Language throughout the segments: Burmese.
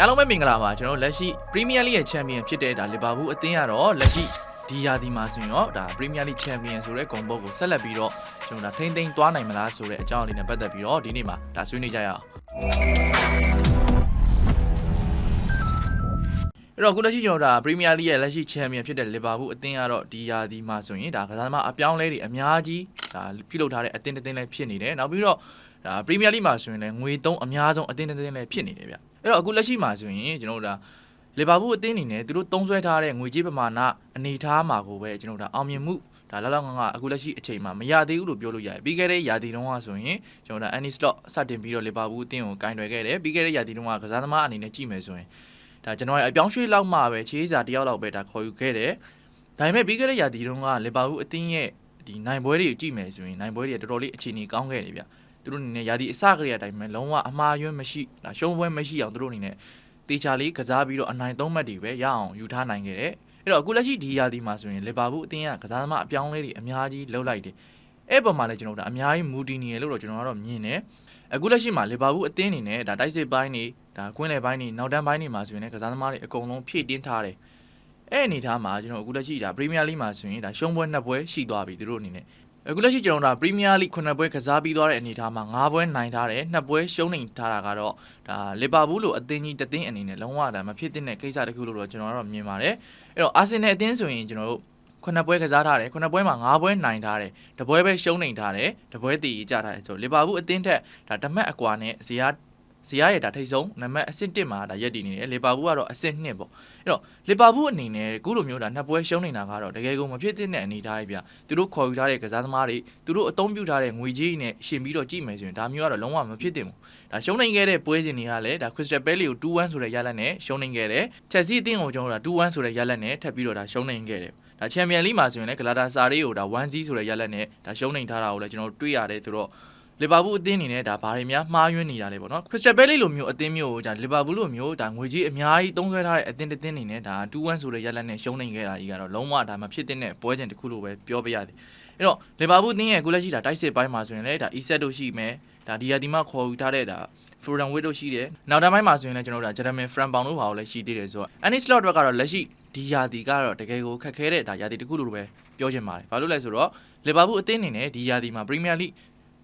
အားလုံးပဲမင်္ဂလာပါကျွန်တော်တို့လက်ရှိ Premier League ရဲ့ချန်ပီယံဖြစ်တဲ့ဒါလီဗာပူးအသင်းကတော့လက်ရှိဒီယာဒီမှာဆိုရင်တော့ဒါ Premier League Champion ဆိုတဲ့ဂုဏ်ပုတ်ကိုဆက်လက်ပြီးတော့ကျွန်တော်ဒါထိမ့်သိမ်းသွားနိုင်မလားဆိုတဲ့အကြောင်းအလေးနဲ့ပတ်သက်ပြီးတော့ဒီနေ့မှာဒါဆွေးနွေးကြရအောင် အဲ့တော့ခုလက်ရှိကျွန်တော်ဒါ Premier League ရဲ့လက်ရှိ Champion ဖြစ်တဲ့လီဗာပူးအသင်းကတော့ဒီယာဒီမှာဆိုရင်ဒါကစားသမားအပြောင်းလဲတွေအများကြီးဒါပြုလုပ်ထားတဲ့အသင်းတစ်သင်းလည်းဖြစ်နေတယ်နောက်ပြီးတော့ဒါ Premier League မှာဆိုရင်လည်းငွေသုံးအများဆုံးအသင်းတစ်သင်းလည်းဖြစ်နေတယ်ဗျအဲ့တော့အခုလက်ရှိမှာဆိုရင်ကျွန်တော်တို့ဒါလီဗာပူးအသင်းအနေနဲ့သူတို့သုံးစွဲထားတဲ့ငွေကြေးပမာဏအနေထားမှာကိုပဲကျွန်တော်တို့ဒါအောင်မြင်မှုဒါလောက်လောက်ငါငါအခုလက်ရှိအချိန်မှာမရသေးဘူးလို့ပြောလို့ရတယ်ပြီးခဲ့တဲ့ရာသီတုန်းကဆိုရင်ကျွန်တော်တို့ဒါ Annie Slot စတင်ပြီးတော့လီဗာပူးအသင်းကိုကင်တွယ်ခဲ့တယ်ပြီးခဲ့တဲ့ရာသီတုန်းကကစားသမားအနေနဲ့ကြည့်မယ်ဆိုရင် ဒါကျွန်တော်ရဲ့အပြောင်းရွှေ့လောက်မှပဲခြေစာတယောက်လောက်ပဲဒါခေါ်ယူခဲ့တယ်ဒါပေမဲ့ပြီးခဲ့တဲ့ရာသီတုန်းကလီဗာပူးအသင်းရဲ့ဒီနိုင်ပွဲတွေကိုကြည့်မယ်ဆိုရင်နိုင်ပွဲတွေကတော်တော်လေးအခြေအနေကောင်းခဲ့တယ်ဗျသူတို့အနေနဲ့ရာသီအစကတည်းကအတိုင်းပဲလုံးဝအမှားယွင်းမရှိဒါရှုံးပွဲမရှိအောင်သူတို့အနေနဲ့တေချာလေးကစားပြီးတော့အနိုင်သုံးမှတ်တွေပဲရအောင်ယူထားနိုင်ခဲ့တယ်အဲ့တော့အခုလက်ရှိဒီယာဒီမှာဆိုရင်လီဗာပူးအသင်းကကစားသမားအပြောင်းလဲတွေအများကြီးလှုပ်လိုက်တယ်အဲ့ပေါ်မှာလည်းကျွန်တော်တို့အများကြီးမူတည်နေရလို့တော့ကျွန်တော်ကတော့မြင်တယ် အခုလက်ရှိမှာလီဗာပူးအသင်းအနေနဲ့ဒါတိုက်စစ်ပိုင်းတွေဒါကွင်းလယ်ပိုင်းတွေနောက်တန်းပိုင်းတွေမှာဆိုရင်လည်းကစားသမားတွေအကုန်လုံးဖြည့်တင်းထားတယ်အဲ့အနေထားမှာကျွန်တော်အခုလက်ရှိဒါပရီးမီးယားလိမှာဆိုရင်ဒါရှုံးပွဲနှစ်ပွဲရှိသွားပြီသူတို့အနေနဲ့အခုလက်ရှိကျွန်တော်တို့ဒါပရီးမီးယားလိ9ပွဲကစားပြီးသွားတဲ့အနေအထားမှာ9ပွဲနိုင်ထားတယ်2ပွဲရှုံးနေထားတာကတော့ဒါလီဗာပူးလိုအသင်းကြီးတစ်သင်းအနေနဲ့လုံးဝဒါမဖြစ်တဲ့ကိစ္စတစ်ခုလို့တော့ကျွန်တော်ကတော့မြင်ပါတယ်အဲ့တော့အာဆင်နယ်အသင်းဆိုရင်ကျွန်တော်တို့ ခုနှစ်ပွဲကစားထားတယ်ခုနှစ်ပွဲမှာ၅ပွဲနိုင်ထားတယ်တပွဲပဲရှုံးနေထားတယ်တပွဲတည်ကြထားတယ်ဆိုတော့လီဗာပူးအသင်းထက်ဒါတမက်အကွာနဲ့ဇီယာဇီယာရဲ့ဒါထိတ်ဆုံးနံပါတ်အဆင့်1မှာဒါရက်တည်နေတယ်လီဗာပူးကတော့အဆင့်2ပေါ့အဲ့တော့လီဗာပူးအနေနဲ့အခုလိုမျိုးဒါနှစ်ပွဲရှုံးနေတာကတော့တကယ်ကိုမဖြစ်တဲ့အနေအထားကြီးဗျသူတို့ခေါ်ယူထားတဲ့ကစားသမားတွေသူတို့အသုံးပြုထားတဲ့ငွေကြေးနဲ့ရှင်ပြီးတော့ကြည့်မယ်ဆိုရင်ဒါမျိုးကတော့လုံးဝမဖြစ်သင့်ဘူးဒါရှုံးနိုင်ခဲ့တဲ့ပွဲစဉ်တွေကလည်းဒါ Crystal Palace ကို2-1ဆိုတဲ့ရလဒ်နဲ့ရှုံးနိုင်ခဲ့တယ် Chelsea အသင်းကိုကျွန်တော်တို့ဒါ2-1ဆိုတဲ့ရလဒ်နဲ့ထပ်ပြီးတော့ဒါရှုံးနိုင်ခဲ့တယ် ဒါချန်ပီယံလိမှာဆိုရင်လည်းဂလာတာစာရေးကိုဒါ1-0ဆိုတဲ့ရလဒ်နဲ့ဒါရှုံးနိုင်ထားတာကိုလည်းကျွန်တော်တို့တွေ့ရတယ်ဆိုတော့လီဗာပူးအသင်းအနေနဲ့ဒါဘာတွေများမှားယွင်းနေတာလဲပေါ့နော်ခရစ္စတယ်ဘဲလီလိုမျိုးအသင်းမျိုးကိုဒါလီဗာပူးလိုမျိုးဒါငွေကြီးအများကြီးသုံးစွဲထားတဲ့အသင်းတစ်သင်းအနေနဲ့ဒါ2-1ဆိုတဲ့ရလဒ်နဲ့ရှုံးနိုင်ခဲ့တာကြီးကတော့လုံးဝဒါမဖြစ်တဲ့ပွဲစဉ်တစ်ခုလိုပဲပြောပြရသည်အဲ့တော့လီဗာပူးအသင်းရဲ့အခုလက်ရှိဒါတိုက်စစ်ပိုင်းမှာဆိုရင်လည်းဒါအီဆက်တို့ရှိမယ်ဒါဒီယာဒီမှာခေါ်ယူထားတဲ့ဒါဖလိုရန်ဝစ်တို့ရှိတယ်နောက်တစ်ပိုင်းမှာဆိုရင်လည်းကျွန်တော်တို့ဒါဂျယ်ဒမင်ဖရန်ပေါင်တို့ဘာလို့လဲရှိသေးတယ်ဆိုတော့အန်နီစလော့တော့ကတော့လက်ရှိ ဒီယာဒီကတော့တကယ်ကိုခက်ခဲတဲ့ဒါယာဒီတစ်ခုလိုပဲပြောချင်ပါတယ်ဘာလို့လဲဆိုတော့လီဗာပူးအသင်းအနေနဲ့ဒီယာဒီမှာပရီးမီးယားလိ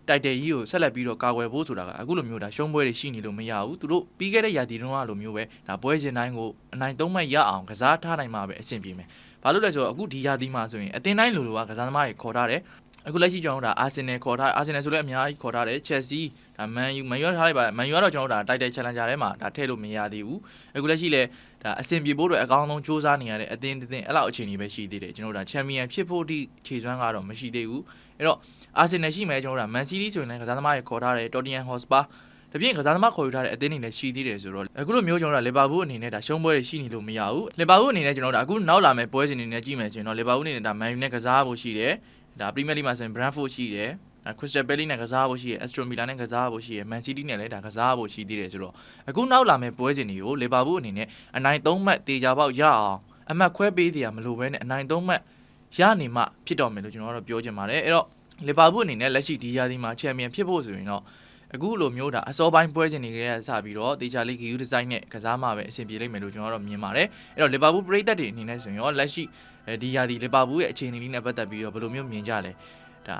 တိုက်တယ်ကြီးကိုဆက်လက်ပြီးတော့ကာကွယ်ဖို့ဆိုတာကအခုလိုမျိုးဒါရှုံးပွဲတွေရှိနေလို့မရဘူးသူတို့ပြီးခဲ့တဲ့ယာဒီတုန်းကလိုမျိုးပဲဒါပွဲစဉ်တိုင်းကိုအနိုင်သုံးမှတ်ရအောင်ကစားထားနိုင်မှာပဲအဆင်ပြေမယ်ဘာလို့လဲဆိုတော့အခုဒီယာဒီမှာဆိုရင်အသင်းတိုင်းလိုလိုကကစားသမားတွေခေါ်ထားတယ် အခုလက်ရှိကျွန်တော်တို့ဒါအာဆင်နယ်ခေါ်ထားအာဆင်နယ်ဆိုလည်းအများကြီးခေါ်ထားတယ်ချက်စီဒါမန်ယူမန်ယူထားလိုက်ပါမန်ယူကတော့ကျွန်တော်တို့ဒါတိုက်တိုက်ချန်လန်ဂျာထဲမှာဒါထည့်လို့မရသေးဘူးအခုလက်ရှိလည်းဒါအဆင်ပြေဖို့အတွက်အကောင်းဆုံးစူးစမ်းနေရတဲ့အသင်းတစ်သင်းအဲ့လောက်အခြေအနေပဲရှိသေးတယ်ကျွန်တော်တို့ဒါချန်ပီယံဖြစ်ဖို့အထိခြေစွမ်းကတော့မရှိသေးဘူးအဲ့တော့အာဆင်နယ်ရှိမယ်ကျွန်တော်တို့ဒါမန်စီးတီးဆိုရင်လည်းကစားသမားတွေခေါ်ထားတယ်တော်တီယန်ဟော့စပါတပြင်းကစားသမားခေါ်ယူထားတဲ့အသင်းတွေလည်းရှိသေးတယ်ဆိုတော့အခုလိုမျိုးကျွန်တော်တို့လီဗာပူးအနေနဲ့ဒါရှုံးပွဲတွေရှိနေလို့မရဘူးလီဗာပူးအနေနဲ့ကျွန်တော်တို့အခုနောက်လာမယ့်ပွဲစဉ်တွေနဲ့ကြည့်မယ်ဆိုရင်တော့လီဗာပူးအနေနဲ့ဒါမန်ယူနဲ့ကစားဖို့ရှိတယ် ဒါပရီးမီယာလိမှာဆိုရင် Brentford ရှိတယ်ခရစ္စတယ်ဘယ်လီနဲ့ကစားဖို့ရှိရယ်အက်စထရိုမီလာနဲ့ကစားဖို့ရှိရယ်မန်စီးတီးနဲ့လည်းဒါကစားဖို့ရှိသေးတယ်ဆိုတော့အခုနောက်လာမယ့်ပွဲစဉ်တွေကိုလီဗာပူးအနေနဲ့အနိုင်၃မှတ်တေချာပေါက်ရအောင်အမှတ်ခွဲပေးတရားမလိုဘဲနဲ့အနိုင်၃မှတ်ရနေမှဖြစ်တော်မယ်လို့ကျွန်တော်တို့ပြောချင်ပါတယ်အဲ့တော့လီဗာပူးအနေနဲ့လက်ရှိဒီယာဒီမှာချန်ပီယံဖြစ်ဖို့ဆိုရင်တော့ အခုလိုမျိုးဒါအစောပိုင်းပွဲစဉ်တွေကစပြီးတော့တေချာလိဂီယူဒီဇိုင်းနဲ့ကစားမှပဲအဆင်ပြေလိမ့်မယ်လို့ကျွန်တော်တို့မြင်ပါတယ်အဲ့တော့လီဗာပူးပရိသတ်တွေအနေနဲ့ဆိုရင်ရောလက်ရှိဒီယာဒီလီဗာပူးရဲ့အခြေအနေလေးနဲ့ပတ်သက်ပြီးတော့ဘယ်လိုမျိုးမြင်ကြလဲဒါ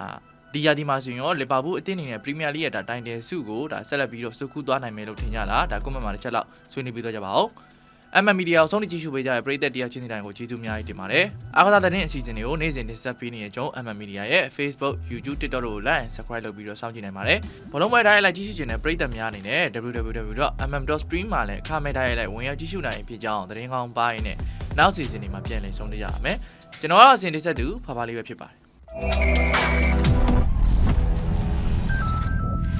ဒီယာဒီမှာဆိုရင်ရောလီဗာပူးအသင်းအနေနဲ့ပရီးမီယာလိရဲ့ဒါတိုင်တယ်စုကိုဒါဆက်လက်ပြီးတော့စုခုသွားနိုင်မယ်လို့ထင်ကြလားဒါကွန်မန့်မှာတစ်ချက်လောက်ဆွေးနွေးပြီးတော့ကြပါဦး MM Media ကိုဆုံးဖြတ်ကြည့်ရှုပေးကြတဲ့ပရိသတ်တရားချင်းစီတိုင်းကိုကျေးဇူးအများကြီးတင်ပါတယ်။အားကစားတဲ့အစီအစဉ်တွေကိုနေ့စဉ်တင်ဆက်ပေးနေတဲ့ကျွန်တော် MM Media ရဲ့ Facebook, YouTube, TikTok တို့ကို like and subscribe လုပ်ပြီးတော့စောင့်ကြည့်နိုင်ပါတယ်။ဘလုံးပွဲတိုင်းလိုက်ကြည့်ရှုခြင်းတဲ့ပရိသတ်များအနေနဲ့ www.mm.stream မှာလည်းအခမဲ့တိုင်းလိုက်ဝင်ရောက်ကြည့်ရှုနိုင်ဖြစ်ကြောင်းသတင်းကောင်းပိုင်းနဲ့နောက်စီစဉ်တွေမှာပြန်လည်ဆုံးဖြတ်ကြရမယ်။ကျွန်တော်ကတော့အစဉ်တင်ဆက်သူဖာဖာလေးပဲဖြစ်ပါတယ်။